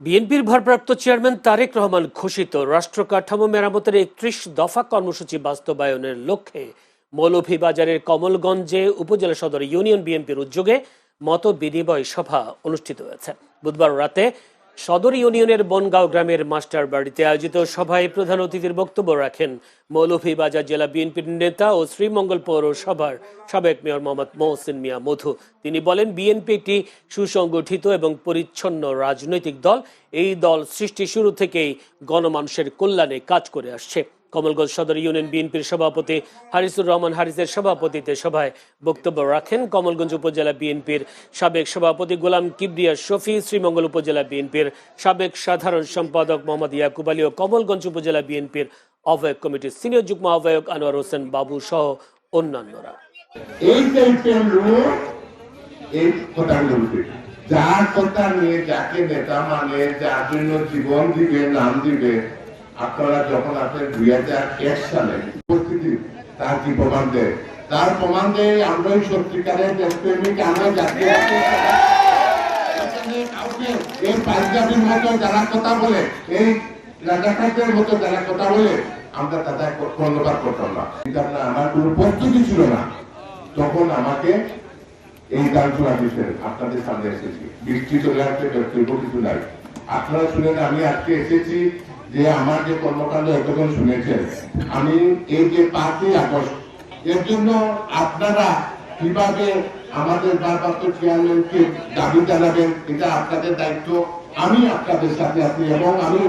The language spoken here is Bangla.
বিএনপির ভারপ্রাপ্ত চেয়ারম্যান তারেক রহমান ঘোষিত রাষ্ট্র কাঠামো মেরামতের একত্রিশ দফা কর্মসূচি বাস্তবায়নের লক্ষ্যে মৌলভীবাজারের কমলগঞ্জে উপজেলা সদর ইউনিয়ন বিএনপির উদ্যোগে মত বিনিময় সভা অনুষ্ঠিত হয়েছে। বুধবার রাতে সদর ইউনিয়নের বনগাঁও গ্রামের মাস্টার বাড়িতে আয়োজিত সভায় প্রধান অতিথির বক্তব্য রাখেন মৌলভীবাজার জেলা বিএনপির নেতা ও শ্রীমঙ্গল পৌরসভার সাবেক মেয়র মোহাম্মদ মহসিন মিয়া মধু। তিনি বলেন, বিএনপি একটি সুসংগঠিত এবং পরিচ্ছন্ন রাজনৈতিক দল। এই দল সৃষ্টি শুরু থেকেই গণমানুষের কল্যাণে কাজ করে আসছে। কমলগঞ্জ সদর ইউনিয়ন বিএনপির সভাপতি হারিসুর রহমান হারিসের সভাপতিতে সভায় বক্তব্য রাখেন কমলগঞ্জ উপজেলা বিএনপির সাবেক সভাপতি গোলাম কিবরিয়া শফি, শ্রীমঙ্গল উপজেলা বিএনপির সাবেক সাধারণ সম্পাদক মোহাম্মদ ইয়াকুব আলী ও কমলগঞ্জ উপজেলা বিএনপির আহ্বায়ক কমিটির সিনিয়র যুগ্ম আহ্বায়ক আনোয়ার হোসেন বাবু সহ অন্যান্যরা। যার কথা নিয়ে যাকে নেতা মানে যার জন্য জীবন দিবে, নাম দিবে আপনারা যখন আপনার দুই হাজার এক সালে উপস্থিতি তার কি প্রমাণ দেয়? তার প্রমাণ দেয় আমরাই সত্যিকারের দেশপ্রেমিক আমরা জাতীয় এই পাঞ্জাবির মতো যারা কথা বলে, এই রাজাকারদের মতো যারা কথা বলে, আমরা তাদের কর্ণপাত করতাম না। আমার কোনো প্রস্তুতি ছিল না। তখন আমাকে এই গান শোনা দিচ্ছেন আপনাদের সামনে এসেছি। বৃষ্টি চলে আসছে কিছু নাই। আপনারা শুনেন, আমি আজকে এসেছি যে আমার যে কর্মকাণ্ড এতক্ষণ শুনেছেন, আমি এই যে পাঁচই আগস্ট, এর জন্য আপনারা কীভাবে আমাদের বারবার তো চেয়ারম্যানকে দাবি জানাবেন, এটা আপনাদের দায়িত্ব, আমি আপনাদের সাথে আছি এবং আমি